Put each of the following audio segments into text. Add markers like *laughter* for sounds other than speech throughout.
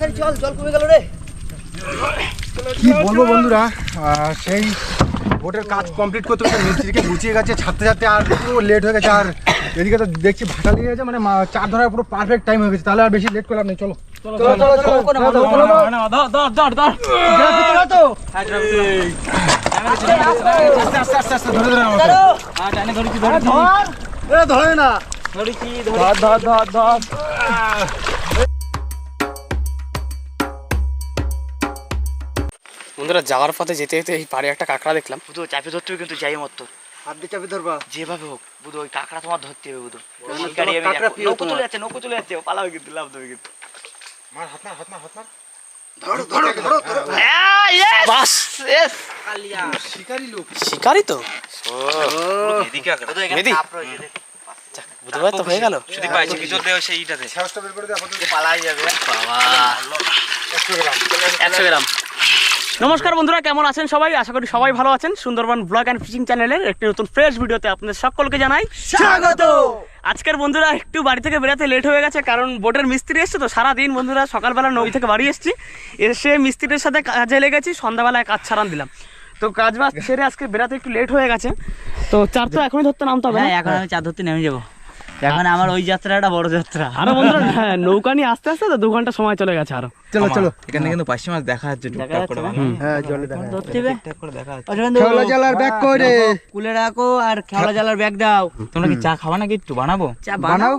পাইছে চল জল কি বলব বন্ধুরা? সেই বোটের কাজ কমপ্লিট করতে করতে মিস্ত্রিকে গুছিয়ে গেছে, ছাড়তে ছাড়তে আর পুরো লেট হয়ে গেছে। আর এদিকে তো দেখছি ভাটা লেগে গেছে মানে চার ধরার পুরো পারফেক্ট টাইম হয়ে গেছে। তাহলে আর বেশি লেট করলাম না চলো। ধরে ধরে ধরে বন্ধুরা যাওয়ার পথে যেতে যেতে এই পাড়ে একটা কাঁকড়া দেখলাম। বুধো চাপে ধরতে হবে কিন্তু যাই মত হাত দিয়ে চাপে ধরবা। যেভাবে হোক বুধো ওই কাঁকড়া তোমার ধরতে হবে বুধো। নৌকো চলে যাচ্ছে নৌকো চলে যাচ্ছে পালাবে কিন্তু লাভ দেবে কিন্তু। মার হাত মার হাত মার হাত মার। ধরো ধরো ধরো ধরো। বাস। শিকারি লোক। শিকারি তো? বুধো এখানে মেদি? চাপ রয়েছে বুধবার তো হয়ে গেল। যদি পাইছি ভিতর দেওয়া সেইটাতে সাহসটা বের করে দে আপাতত। পালাই যাবে। একশো গ্রাম। একশো গ্রাম। নমস্কার বন্ধুরা, কেমন আছেন সবাই? আশা করি সবাই ভালো আছেন। সুন্দরবন ব্লগ অ্যান্ড ফিশিং চ্যানেলের একটি নতুন ফ্রেশ ভিডিওতে আপনাদের সকলকে জানাই স্বাগত। আজকের বন্ধুরা, একটু বাড়ি থেকে বেরোতে লেট হয়ে গেছে, কারণ বোটের মিস্ত্রি এসছে তো সারাদিন বন্ধুরা, সকালবেলা নদী থেকে বাড়ি এসেছি। এসে মিস্ত্রির সাথে কাজে লেগেছি, সন্ধ্যাবেলায় কাজ ছাড়ান দিলাম। তো কাজ বাজ ছেড়ে আজকে বেরাতে একটু লেট হয়ে গেছে। তো চার তো এখনই ধরতে নামতে হবে? হ্যাঁ এখন আমি চা ধরতে নেমে যাব। এখন আমার ওই যাত্রাটা বড় যাত্রা। আরও বন্ধুরা হ্যাঁ, নৌকা নিয়ে আস্তে আস্তে তো দু ঘণ্টা সময় চলে গেছে আরও। চলো চলো। এখানে কিন্তু পাঁচশি মাছ দেখা যাচ্ছে টুকটাক করে। হ্যাঁ জলে দেখা খেওলা জালার ব্যাগ করে কুলে রাখো আর খেওলা জালার ব্যাগ দাও। তোমরা কি চা খাওয়া নাকি একটু বানাবো? চা বানাও?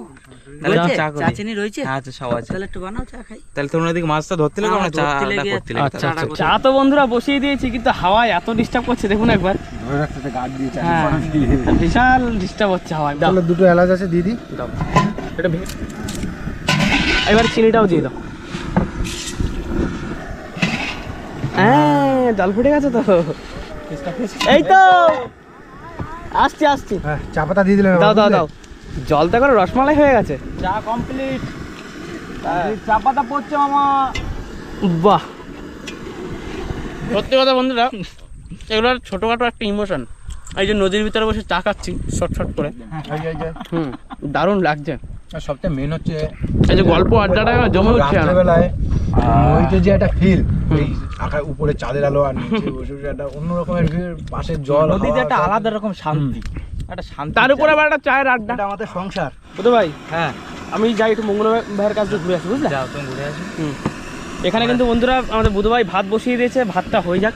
তাহলে চা চা চিনি রয়েছে? হ্যাঁ আচ্ছা সব আছে। তাহলে একটু বানাও চা খাই। তাহলে তোমরা এদিকে মাছটা ধরতে লেগে আমরা হ্যাঁ, চা করতে লেগে। আচ্ছা আচ্ছা। চা তো বন্ধুরা বসিয়ে দিয়েছি কিন্তু হাওয়ায় এত ডিস্টার্ব করছে দেখুন একবার। দিয়ে চাই হ্যাঁ। বিশাল ডিস্টার্ব হচ্ছে হাওয়ায়। দাও। দুটো এলাচ আছে দিদি। দাও। এটা ভে- এবার চিনিটাও দিয়ে দাও। হ্যাঁ জল ফুটে গেছে তো। এই তো। আসছি আসছি। হ্যাঁ চা পাতা দিয়ে দিলাম দাও দাও দাও। জলটা করে রসমালাই হয়ে গেছে। চা কমপ্লিট চা পাতা পড়ছে মামা। বাহ। সত্যি কথা বন্ধুরা এগুলো ছোটোখাটো একটা ইমোশন এই যে নদীর ভিতরে বসে চা খাচ্ছি শট শট করে। হুম দারুণ লাগছে। সবচেয়ে মেন হচ্ছে এই যে গল্প আড্ডাটা জমে উঠছে রাত্রেবেলায় নদীতে যে একটা ফিল আকাশ উপরে চাঁদের আলো আর নিচে বসে একটা অন্য রকমের feel, পাশের জল নদীতে একটা আলাদা রকম শান্তি একটা শান্তি তার উপরে আবার একটা চায়ের আড্ডা। আমাদের সংসার। বুঝতে ভাই হ্যাঁ আমি যাই একটু মঙ্গল ভাইয়ের কাছে ঘুরে আসি বুঝলে? যাও তুমি ঘুরে আসো। হুম। এখানে কিন্তু বন্ধুরা আমাদের বুধ ভাই ভাত বসিয়ে দিয়েছে ভাতটা হয়ে যাক।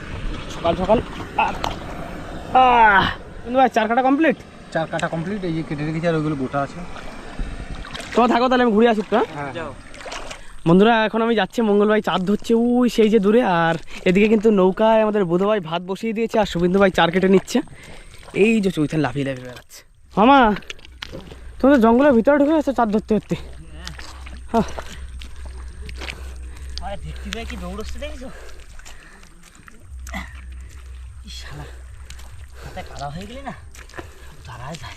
সকাল সকাল। কিন্তু ভাই চার কাটা কমপ্লিট চার কাটা কমপ্লিট এই যে কেটে রেখেছি আর ওইগুলো গোটা আছে। তোমার থাকো তাহলে আমি ঘুরে আসি তো হ্যাঁ? বন্ধুরা এখন আমি যাচ্ছি মঙ্গল ভাই চাঁদ ধরছে। ওই সেই যে দূরে। আর এদিকে কিন্তু নৌকায় আমাদের বুধভাই ভাত বসিয়ে দিয়েছে আর শুভেন্দু ভাই চার কেটে নিচ্ছে। এই যে চৈথান লাফিয়ে লাফিয়ে বেড়াচ্ছে। মামা তোমাদের জঙ্গলের ভিতরে ঢুকে গেছে চাঁদ ধরতে ধরতে। হ্যাঁ। আরে কি দৌড়চ্ছে দেখেছ? এই শালা মাথায় কাদা হয়ে গেলি না? দাঁড়ায় যায়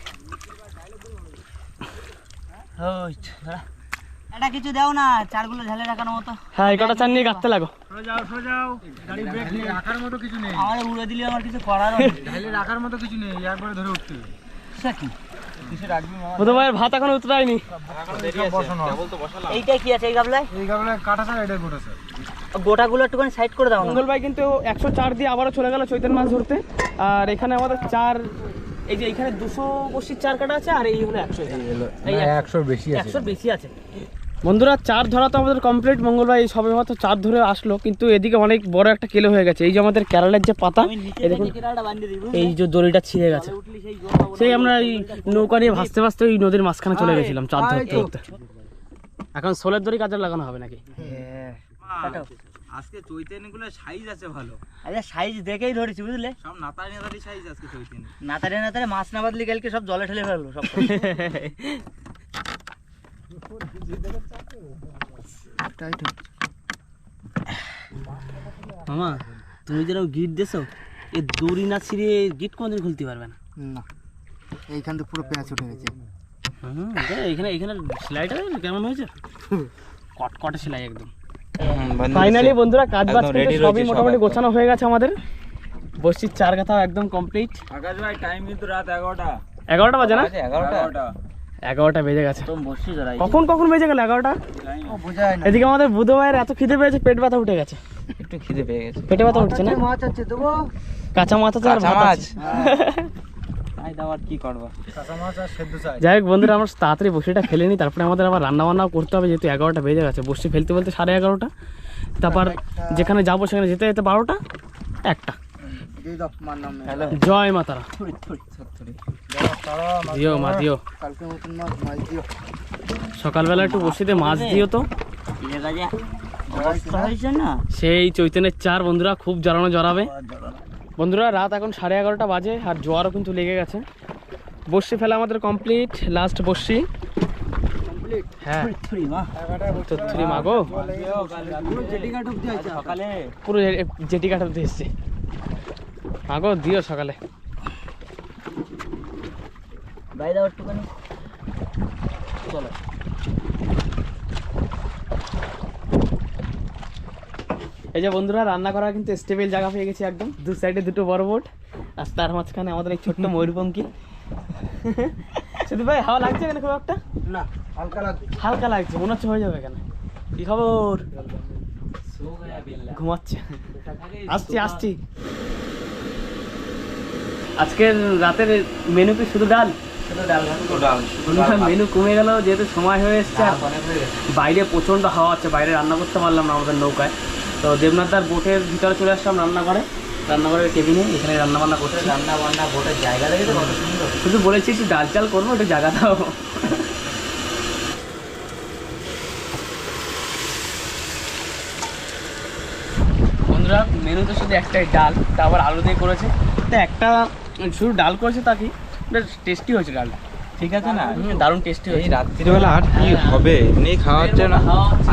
ওই দাঁড়া। এটা কিছু দাও না চারগুলো রাখানোর মতো। হ্যাঁ কটা চার নিয়ে কাটতে লাগো। রাখার মতো কিছু নেই। আমার উড়ে দিলে আমার কিছু করার নেই। *laughs* রাখার মতো কিছু নেই একবারে ধরে উঠতে হবে। সেটা কি? ভাত এখন উতরায়নি। এইটা কি আছে এই গাবলায়? এই কাটা স্যার এটা গোটা স্যার গোটাগুলো একটুখানি সাইড করে দাও না। মঙ্গল ভাই কিন্তু একশো চার দিয়ে আবারও চলে গেল চৈতন্য মাছ ধরতে। আর এখানে আমাদের চার এই যে এখানে দুশো বসির চার কাটা আছে আর এই হলো একশো এই একশোর বেশি আছে। একশোর বেশি আছে। বন্ধুরা চার ধরা তো আমাদের কমপ্লিট মঙ্গলবার এই সবে মাত্র চার ধরে আসলো কিন্তু এদিকে অনেক বড় একটা কেলো হয়ে গেছে। এই যে আমাদের কেরালের যে পাতা এই যে দড়িটা ছিঁড়ে গেছে। সেই আমরা এই নৌকা নিয়ে ভাসতে ভাসতে ওই নদীর মাঝখানে চলে গেছিলাম চার ধরতে ধরতে। এখন সোলের দড়ি কাজে লাগানো হবে নাকি? কাটো। আজকে চৈতানিগুলো সাইজ আছে ভালো। আচ্ছা সাইজ দেখেই ধরেছি বুঝলে? সব নাতারি নাতারি সাইজ আজকে চৈতানি। নাতারে নাতারে মাছ না বাদলি কালকে সব জলে ঠেলে ফেলল সব। মামা তুমি যেরকম গিট দেছো এ দড়ি না ছিঁড়ে গিট কোনদিন খুলতে পারবে না। না। এইখান থেকে পুরো পেঁয়াজ উঠে গেছে। হুম, এখানে এখানে সেলাইটা কেমন হয়েছে? *laughs* কটকটে সেলাই একদম। ফাইনালি বন্ধুরা কাজ বাজ কিন্তু সবই মোটামুটি গোছানো হয়ে গেছে আমাদের। বসির চার কথাও একদম কমপ্লিট আকাশ ভাই টাইম কিন্তু রাত এগারোটা। এগারোটা বাজে না? এগারোটা। এগারোটা। বেজে গেছে। কখন কখন বেজে গেল এগারোটা? এদিকে আমাদের বুধ ভাইয়ের এত খিদে পেয়েছে পেট ব্যথা উঠে গেছে। একটু খিদে পেয়ে গেছে। পেটে ব্যথা উঠছে না? মাছ আছে দেবো। কাঁচা মাছ আছে আর মাছ? যাই হোক বন্ধুরা আমরা তাড়াতাড়ি বসিটা ফেলে নিই তারপরে আমাদের আবার রান্না বান্নাও করতে হবে যেহেতু এগারোটা বেজে গেছে। বসি ফেলতে বলতে সাড়ে এগারোটা। তারপর যেখানে যাব সেখানে যেতে যেতে বারোটা একটা। জয় মাতারা দিও মা দিও। কালকে মতন মাছ মাছ দিও। সকালবেলা একটু বসিতে মাছ দিও তো। সেই চৈতন্যের চার বন্ধুরা খুব জড়ানো জড়াবে। বন্ধুরা, রাত এখন সাড়ে এগারোটা বাজে আর জোয়ারও কিন্তু লেগে গেছে। বসি ফেলা আমাদের কমপ্লিট লাস্ট বসি পুরো মাগো দিও সকালে। চলো। এই যে বন্ধুরা রান্না করা কিন্তু স্টেবল জায়গা পেয়ে গেছি একদম। দু সাইডে দুটো বড় বোট আর তার মাঝখানে আমাদের এই ছোট্ট ময়ূরপঙ্খী শুধু ভাই হাওয়া লাগছে এখানে খুব একটা? না হালকা লাগবে হালকা লাগছে মনে হচ্ছে হয়ে যাবে এখানে। কি খবর? ঘুমাচ্ছে। আসছি আসছি। আজকের রাতের মেনু কি? শুধু ডাল? মেনু কমে গেল যেহেতু সময় হয়ে এসছে বাইরে প্রচণ্ড হাওয়া আছে বাইরে রান্না করতে পারলাম না আমাদের নৌকায়। তো দেবনাথদার বোটের ভিতরে চলে আসলাম রান্নাঘরে। রান্নাঘরের কেবিনে এখানে রান্না বান্না করছি। রান্না বান্না বোটের জায়গা দেখে তো শুধু বলেছি একটু ডাল চাল করব একটু জায়গা দাও। বন্ধুরা মেনু তো শুধু একটাই ডাল। তা আবার আলু দিয়ে করেছে। তা একটা শুধু ডাল করেছে তা কি? বেশ টেস্টি হয়েছে ডালটা। ঠিক আছে না? দারুণ টেস্টি এই হয়েছে। রাত্রিবেলা আর কি হবে? এমনি খাওয়া হচ্ছে না।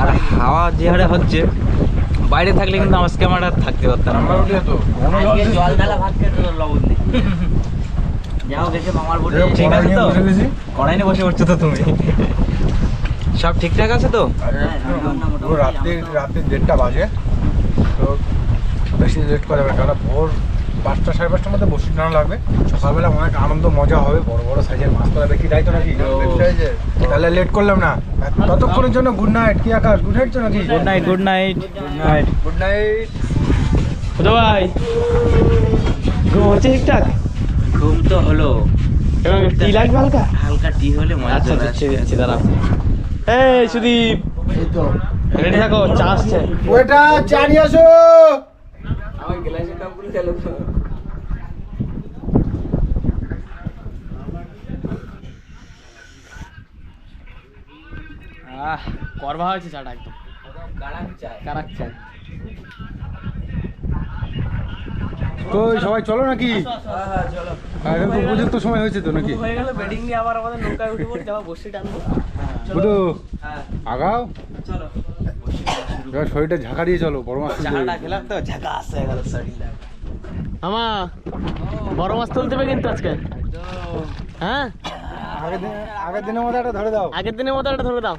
আর হাওয়া যে হারে হচ্ছে। বাইরে থাকলে কিন্তু আজকে আমার ক্যামেরা থাকতে পারতাম না। আমার জল ঢালা ভাত খেতে লবণ নেই। যাও গেছে মামার বলে ঠিক আছে তো? কড়াই বসে পড়ছো তো তুমি। সব ঠিকঠাক আছে তো? রাত্রে রাত্রি রাত্রি দেড়টা বাজে। তো বেশি লেট করা যাবে কারণ ভোর পাঁচটা সাড়ে পাঁচটার মধ্যে বসে টানা লাগবে। সকালবেলা অনেক আনন্দ মজা হবে বড় বড় সাইজের মাছ তোলা। দেখি তাই তো নাকি? তাহলে লেট করলাম না। ততক্ষণের জন্য গুড নাইট কি আকাশ? গুড নাইট তো নাকি? Good night good night good night good night ভাই ঘুম হচ্ছে ঠিকঠাক ঘুম তো হলো এবং টি লাগবে হালকা হালকা টি হলে মজা আচ্ছা দাঁড়াও এই সুদীপ রেডি থাকো চা আসছে চা নিয়ে আসো আহ করবা হয়েছে চাটা একদম। কারাক চা তো সবাই চলো নাকি? এখন তো উপযুক্ত সময় হয়েছে তো নাকি? হয়ে গেল বেডিং নিয়ে আবার আমাদের নৌকায় উঠে পড়তে আবার বসে টানবো। বুধু হ্যাঁ। আগাও। চলো। এবার শরীরটা ঝাঁকা দিয়ে চলো বড় মাছ। খেলাম তো ঝাকাস হয়ে গেল শরীরটা। আমা বড় মাছ তুলতে হবে কিন্তু আজকে। হ্যাঁ? আগের দিন আগের দিনের মতো একটা ধরে দাও। আগের দিনের মতো একটা ধরে দাও।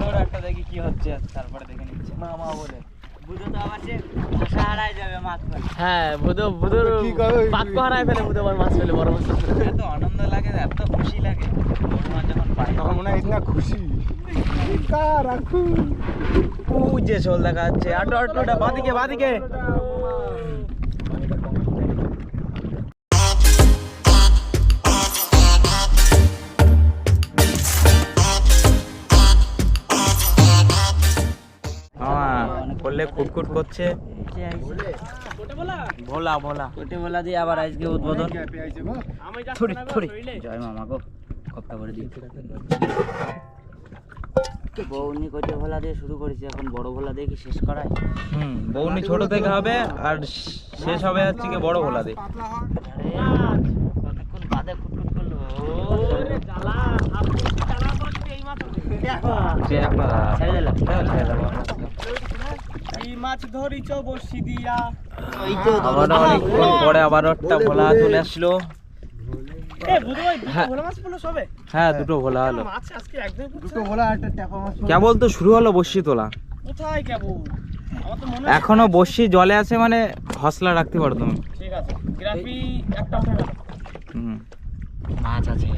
ধরো একটা দেখি কি হচ্ছে তারপরে দেখে নিচ্ছি। মামা বলে বুঝো তো আবার সে ভাষা হারাই যাবে মাছ ধরে। হ্যাঁ বুধো বুধোর কি বাক্য হারায় ফেলে বুধো মাছ ফেলে বড় মাছ। এত আনন্দ লাগে এত খুশি লাগে। বড় মাছ যখন পাই তখন মনে হয় খুশি। যে শোল দেখা যাচ্ছে আটো আটো ওটা বাদিকে। বাদিকে করলে কুটকুট করছে। ভোলা ভোলা। কোটে বলা দিয়ে আবার আজকে উদ্বোধন? জয় মামা গো কপ্তা করে দিই বৌনি কোটে ভোলা দিয়ে শুরু করেছি এখন বড় ভোলা দিয়ে কি শেষ করায়? হুম বৌনি ছোট থেকে হবে আর শেষ হবে হচ্ছে কি বড় ভোলা দিয়ে। কতক্ষণ বাদে খুটখুট করল? ওরে জ্বালা, জ্বালা করছে এই মাছ। ছেড়ে দিলাম। ছেড়ে। এই মাছ ধরিছ বসি দিয়া। ওই তো আবার অনেকক্ষণ পরে আবার একটা ভোলা চলে আসলো। হ্যাঁ। হ্যাঁ দুটো ভোলা হলো। কেবল তো শুরু হলো বসি তোলা। কোথায় কেবল? আমার তো মনে এখনও বসি জলে আছে মানে হসলা রাখতে পারো তুমি। ঠিক আছে। গ্রাফি একটা উঠে গেল। হুম। মাছ আছে।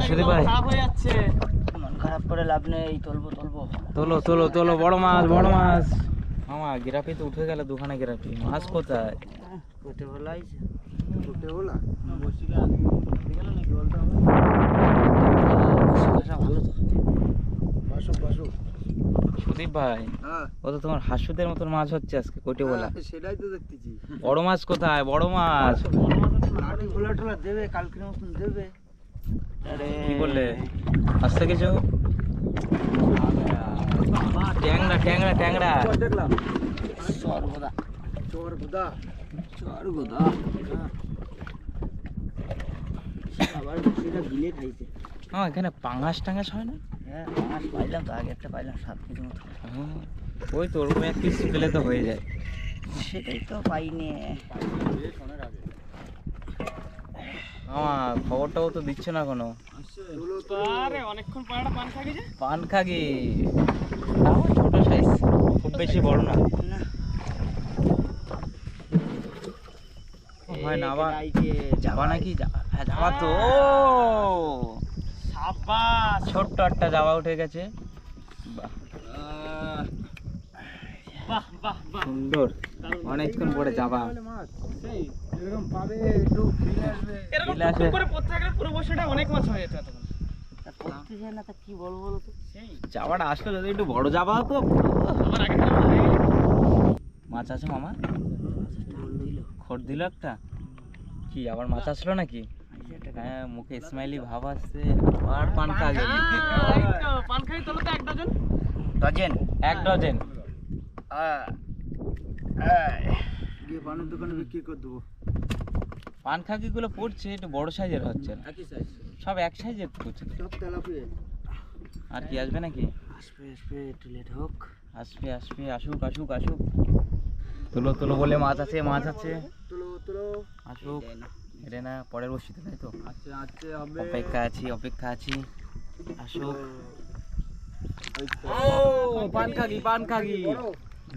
সুদীপ একদম ভাই। খারাপ হয়ে যাচ্ছে। খারাপ করে লাভ নেই তুলবো তুলবো। তোলো তোলো তোলো বড় মাছ বড় মাছ। মামা গিরাপি তো উঠে গেল দুখানে গ্রাফি মাছ কোথায়? কোটে বলা হয়েছে। দুটো ভোলা ভালো তো বাসো বাসো সুদীপ ভাই হ্যাঁ। ও তো তোমার হাসুদের মতন মাছ হচ্ছে আজকে কোটি বলা। সেটাই তো দেখতেছি। বড় মাছ কোথায়? বড় মাছ। ভোলা টোলা দেবে কালকের মতন দেবে। কি বললে? আসতে কিছু ট্যাংরা ট্যাংরা ট্যাংরা। দেখলাম সর্বদা চোর গুদা সর্বদা আবার সেটা গিলে খাইছে। হ্যাঁ এখানে পাঙাশ টাঙাশ হয় না? হ্যাঁ পাইলাম তো আগে একটা পাইলাম সাত কেজি মতো। ওই তো ওরকম এক পিস পেলে তো হয়ে যায়। সেটাই তো পাইনি। আমার খবরটাও তো দিচ্ছে না কোনো। আরে অনেকক্ষণ পাড়াটা পান খাগে যে। পান খাগি তাও ছোট সাইজ খুব বেশি বড় না। হয় না আবার যাবা নাকি? হ্যাঁ যাওয়া তো। ও সাবাস ছোট্ট একটা যাওয়া উঠে গেছে। বাহ। বাহ বাহ বাহ। সুন্দর। অনেকক্ষণ পরে যাবা। এরকম পাবে ফিরে আসবে। এরকম। টুকটুক করে পড়তে থাকলে পুরো বসেটা অনেক মাছ হয়ে যেত তখন তা যায় না তা কি বলব বলো তো? সেই। যাওয়াটা আসলে যদি একটু বড় যাবা আগে গেল মাছ আছে মামা? খড় দিল একটা? কি আবার মাছ আসলো নাকি? হ্যাঁ মুখে স্মাইলি ভাব আসছে। আর পান পান খাই তো এক ডজন। ডজেন? এক ডজন। গিয়ে পানের দোকানে বিক্রি করে দেবো। পান খাকি গুলো পড়ছে একটু বড় সাইজের হচ্ছে। না সব এক সাইজের পড়ছে। সব তেলাপিয়ে। আর কি আসবে নাকি? আসবে আসবে একটু লেট হোক। আসবে আসবে আসুক আসুক আসুক। তুলো তুলো বলে মাছ আছে মাছ আছে। তুলো তুলো। আসুক। এটা না পরের বসিতে তাই তো? আচ্ছা আচ্ছা হবে। অপেক্ষা আছি অপেক্ষা আছি। আসুক। ও পান খাগি পান খাগি।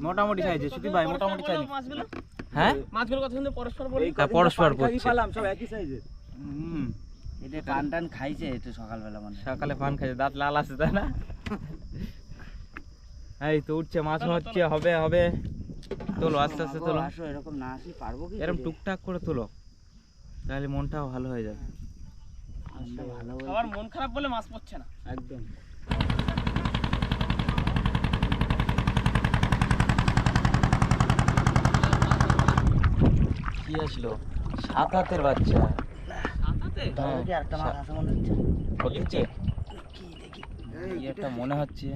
মোটামুটি সাইজে সুতি ভাই মোটামুটি সাইজ মাছগুলো? হ্যাঁ? মাছগুলো কথা শুনতে পরস্পর বলি। হ্যাঁ, পরস্পর পড়ছে সব একই সাইজের হুম। এটা টান টান খাইছে একটু সকালবেলা মানে সকালে পান খাইছে দাঁত লাল আছে তাই না? *laughs* এই তো উঠছে মাছ হচ্ছে হবে হবে। তোলো আস্তে আস্তে তোলো। আসো এরকম না আসি পারব কি এরকম টুকটাক করে তোলো তাহলে মনটাও ভালো হয়ে যাবে। আসলে ভালো মন খারাপ বলে মাছ পড়ছে না। একদম। কি আসলো? সাত হাতের বাচ্চা। একটা মনে হচ্ছে।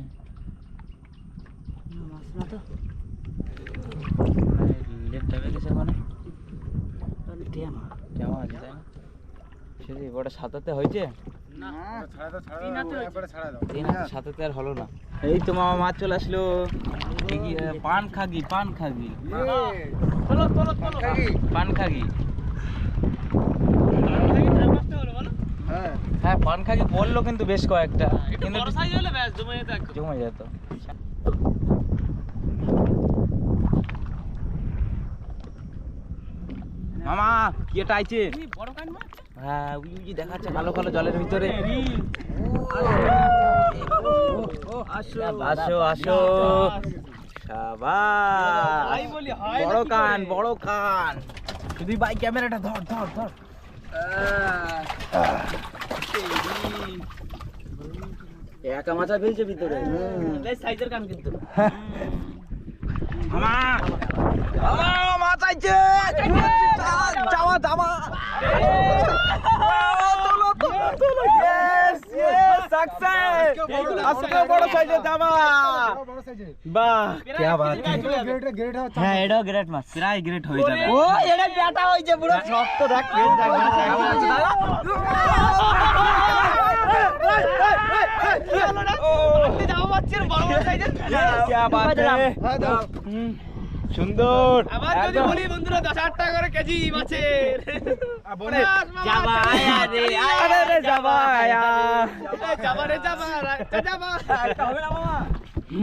সাতাতে হয়েছে? আর হলো না। এই তো মামা মাছ চলে আসলো। পান খাগি পান খাগি। পান খাগি। হ্যাঁ। হ্যাঁ পান খাগি বলল কিন্তু বেশ কয়েকটা। একটু কিন্তু জমে যেত মামা কি এটা আইছে? বড় কান মাছ? হ্যাঁ উই উই দেখাচ্ছে কালো কালো জলের ভিতরে। আসো আসো সাবাস। বড় কান বড় কান। তুই বাই ক্যামেরাটা ধর ধর ধর। একা মাছা ফেলছে ভিতরে। সাইজের কান কিন্তু। মামা মামা আইছে যাওয়া যাওয়া তোলো তোলো তোলো ইয়েস ইয়েস সাকসেস আজকে বড় সাইজে সাইজে বাহ কি বাত গ্রেট গ্রেট হচ্ছে হ্যাঁ এটাও গ্রেট মাছ প্রায় গ্রেট হয়ে যাবে ও এটা ব্যাটা হয়েছে পুরো শক্ত দেখ পেট দেখ ও পাচ্ছেন বড় বড় সাইজের হ্যাঁ, দাও। সুন্দর। আবার যদি বলি বন্ধুরা দশ হাজার টাকা করে কেজি মাছের। আর যাবা আয়া আরে রে যাবা আয়া। যাবা রে যাবা যাবা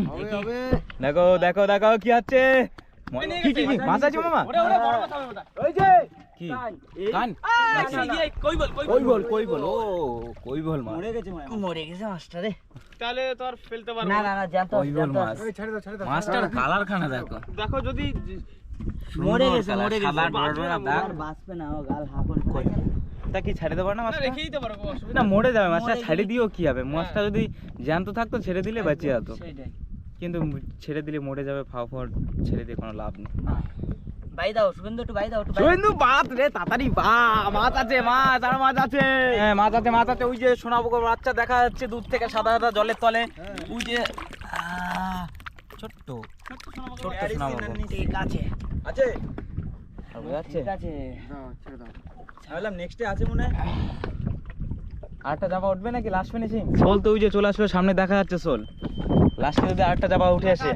হবে, হবে। দেখো দেখো দেখো কি আছে কি কি কি মাছ আছে মামা? ওরে ওরে বড় মাছ হবে ওটা কি কান কই বল কই কই বল কই বল ও কই বল মাছ। মরে গেছে মাছটা রে। তাহলে তো আর ফেলতে পারব না না। না না জানতো কই বল মাছ। এই, ছেড়ে দাও, ছেড়ে দাও। মাছটার কালার খানা দেখো। দেখো যদি মরে গেছে মরে গেছে। সাদা ডোরা ডোরা দাগ। আর বাঁচবে না ও গাল হাফন তা কি ছেড়ে দেবো না না, মাছটা? রেখেই না মরে যাবে মাছটা ছেড়ে দিও কি হবে? মাছটা যদি জ্যান্ত থাকতো ছেড়ে দিলে বেঁচে যেত। কিন্তু ছেড়ে দিলে মরে যাবে ফাও ফাও ছেড়ে দিয়ে কোনো লাভ নেই। বাই দাও একটু বাই দাও একটু বাই বাত রে তাড়াতাড়ি বা মাছ আছে মাছ আর মাছ আছে। হ্যাঁ মাছ আছে মাছ আছে ওই যে সোনা পুকুর বাচ্চা দেখা যাচ্ছে দূর থেকে সাদা সাদা জলের তলে। ওই যে ছোট্ট ছোট্ট সোনা ঠিক আছে। আছে? আছে ঠিক আছে। দাও, ছেড়ে দাও। ভাবলাম নেক্সটে আছে মনে হয়? আরেকটা জামা উঠবে নাকি? লাস্ট ফিনিশিং সোল তো ওই যে চলে আসলো সামনে দেখা যাচ্ছে সোল। লাস্টে যদি আরেকটা জামা উঠে আসে।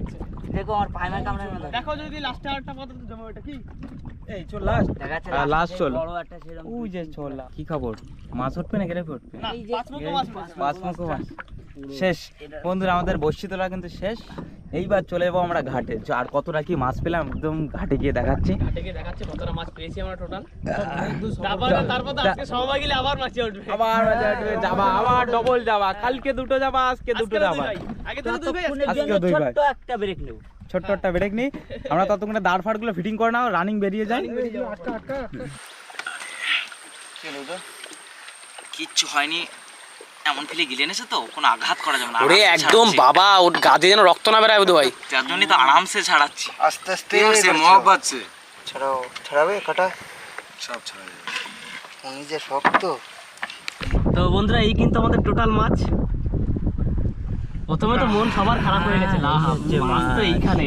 দেখো আমার পায়মার কামড়ে না দেখো যদি লাস্টে আরেকটা জমা কি? এই চল লাস্ট। বড় একটা সেরকম ওই যে চল। কি খবর? মাছ উঠবে না গেলে উঠবে? না পাঁচ মুখো মাছ পাঁচ মুখো মাছ। শেষ। বন্ধুরা আমাদের বসি তোলা কিন্তু শেষ। এইবার চলে যাব আমরা ঘাটে। আর কতটা কি মাছ পেলাম? একদম ঘাটে গিয়ে দেখাচ্ছি। ঘাটে গিয়ে দেখাচ্ছে কতটা মাছ পেয়েছি আমরা টোটাল তারপর তারপর আজকে সময় গেলে আবার মাছে উঠবে। আবার বাজে উঠবে, যাবা আবার ডবল যাবা। কালকে দুটো যাবা আজকে দুটো যাবা। আগে তো দুই ভাই আজকে ততক্ষণের আজকে জন্য দুই ভাই। ছোট্ট একটা ব্রেক নেব। ছোট্ট একটা ব্রেক নিই আমরা ততক্ষণে দাঁড় ফাড়গুলো ফিটিং করে নাও রানিং বেরিয়ে যাই। আটকা, আটকা। কিচ্ছু হয়নি। এমন ফিলে গিলে এনেছে তো কোনো আঘাত করা যাবে না ওরে একদম বাবা ওর গাদে যেন রক্ত না বেরায় ভাই যার জন্যই তো আরামসে ছাড়াচ্ছি। আস্তে আস্তে সে মহব্বত সে ছাড়াও ছাড়াবে কাটা? সব ছাড়া যাবে উনি যে শক্ত। তো বন্ধুরা এই কিন্তু আমাদের টোটাল মাছ। প্রথমে তো মন সবার খারাপ হয়ে গেছে মাছ তো এইখানে।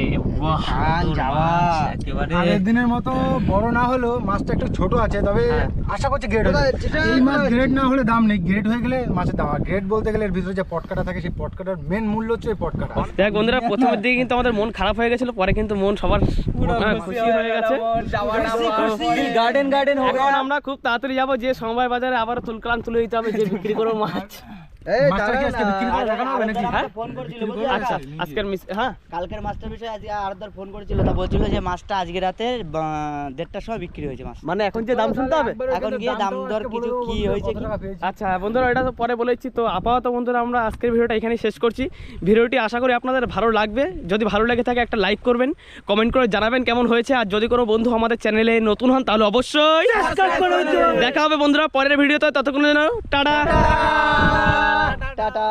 আগের দিনের মতো বড় না হলেও মাছটা একটু ছোট আছে তবে আশা করছি গ্রেড এই মাছ গ্রেড না হলে দাম নেই গ্রেড হয়ে গেলে মাছের দাম। আর গ্রেড বলতে গেলে এর ভিতরে যে পটকাটা থাকে সেই পটকাটার মেন মূল্য হচ্ছে ওই পটকাটা দেখ বন্ধুরা প্রথমের দিকে কিন্তু আমাদের মন খারাপ হয়ে গেছিল পরে কিন্তু মন সবার হ্যাঁ, খুশি হয়ে গেছে। গার্ডেন গার্ডেন এখন আমরা খুব তাড়াতাড়ি যাব যে সমবায় বাজারে আবার তুলকালাম তুলে দিতে হবে যে বিক্রি করব মাছ। মাছটা কি আজকে বিক্রি করে দেখানো হবে নাকি? হ্যাঁ? ফোন করেছিল আচ্ছা আজকের হ্যাঁ কালকের মাছটার বিষয়ে আজকে আরদার ফোন করেছিল তা বলছিল যে মাছটা আজকে রাতে দেড়টার সময় বিক্রি হয়েছে মাছ মানে এখন যে দাম শুনতে হবে? এখন গিয়ে দাম দর কিছু কি হয়েছে আচ্ছা বন্ধুরা এটা তো পরে বলেছি। তো আপাতত বন্ধুরা আমরা আজকের ভিডিওটা এখানে শেষ করছি। ভিডিওটি আশা করি আপনাদের ভালো লাগবে। যদি ভালো লেগে থাকে একটা লাইক করবেন কমেন্ট করে জানাবেন কেমন হয়েছে। আর যদি কোনো বন্ধু আমাদের চ্যানেলে নতুন হন তাহলে অবশ্যই দেখা হবে বন্ধুরা পরের ভিডিওতে। ততক্ষণ টাটা। টাটা